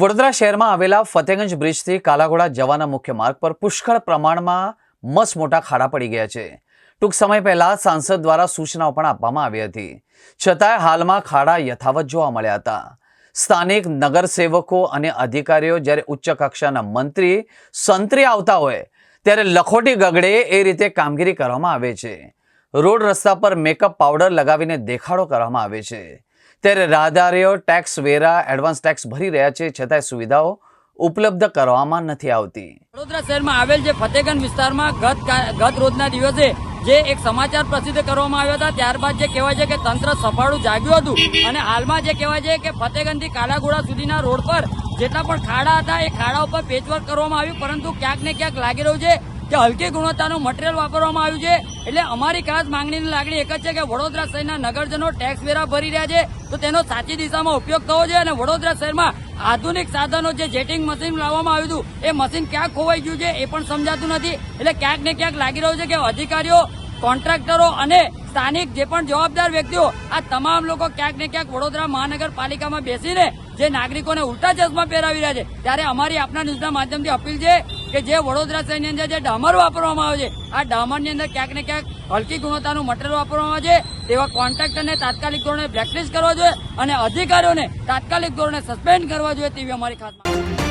વડોદરા શહેરમાં આવેલા ફતેગંજ બ્રિજથી કાલાઘોડા જવાના મુખ્ય માર્ગ પર પુષ્કળ પ્રમાણમાં મસ મોટા ખાડા પડી ગયા છે. ટૂંક સમય પહેલા સાંસદ દ્વારા સૂચનાઓ પણ આપવામાં આવી હતી. છતાંય હાલમાં ખાડા યથાવત જોવા મળ્યા હતા. સ્થાનિક નગરસેવકો અને અધિકારીઓ જ્યારે ઉચ્ચ કક્ષાના મંત્રી સંત્રી આવતા હોય, ત્યારે લખોટી ગગડે એ રીતે કામગીરી કરવામાં આવે છે. રોડ રસ્તા પર મેકઅપ પાવડર લગાવીને દેખાડો કરવામાં આવે છે. ત્યારે રાહદારીઓ ટેક્સ વેરા, એડવાન્સ ટેક્સ ભરી રહ્યા છે. છતાંય સુવિધાઓ ઉપલબ્ધ કરવામાં નથી આવતી. વડોદરા શહેરમાં આવેલ જે ફતેગંજ વિસ્તારમાં ગત ગત રોજના દિવસે જે એક સમાચાર પ્રસિદ્ધ કરવામાં આવ્યા હતા, ત્યારબાદ જે કહેવાય છે કે તંત્ર સફાળું જાગ્યું હતું. અને હાલમાં જે કહેવાય છે કે ફતેગંજથી કાલાઘોડા સુધીના રોડ પર જેટલા પણ ખાડા હતા, એ ખાડા ઉપર પેચવર્ક કરવામાં આવ્યું. પરંતુ ક્યાંક ને ક્યાંક લાગી રહ્યું છે કે હલકી ગુણવત્તાનું મટીરિયલ વાપરવામાં આવ્યું છે. એટલે અમારી ખાસ માંગણીની લાગણી એક જ છે કે વડોદરા શહેરના નગરજનો ટેક્સ વેરા ભરી રહ્યા છે. તો તેનો સાચી દિશામાં ઉપયોગ થવો જોઈએ અને વડોદરા શહેરમાં આધુનિક સાધનો જે જેટિંગ મશીન લાવવામાં આવ્યું હતું, એ મશીન ક્યાંક ખોવાઈ ગયું છે એ પણ સમજાતું નથી. એટલે ક્યાંક ને ક્યાંક લાગી રહ્યું છે કે અધિકારીઓ કોન્ટ્રાક્ટરો અને સ્થાનિક જે પણ જવાબદાર વ્યક્તિઓ, આ તમામ લોકો ક્યાંક ને ક્યાંક વડોદરા મહાનગરપાલિકામાં બેસીને જે નાગરિકોને ઉલટા ચશ્મા પહેરાવી રહ્યા છે. ત્યારે અમારી આપના ન્યૂઝના માધ્યમથી અપીલ છે કે જે વડોદરા શહેરની અંદર જે ડામર વાપરવામાં આવે છે, આ ડામરની અંદર ક્યાંક ને ક્યાંક હલકી ગુણવત્તાનું મટીરિયલ વાપરવામાં આવે છે, તેવા કોન્ટ્રાક્ટરને તાત્કાલિક ધોરણે બ્લેકલિસ્ટ કરવા જોઈએ અને અધિકારીઓને તાત્કાલિક ધોરણે સસ્પેન્ડ કરવા જોઈએ તેવી અમારી છે.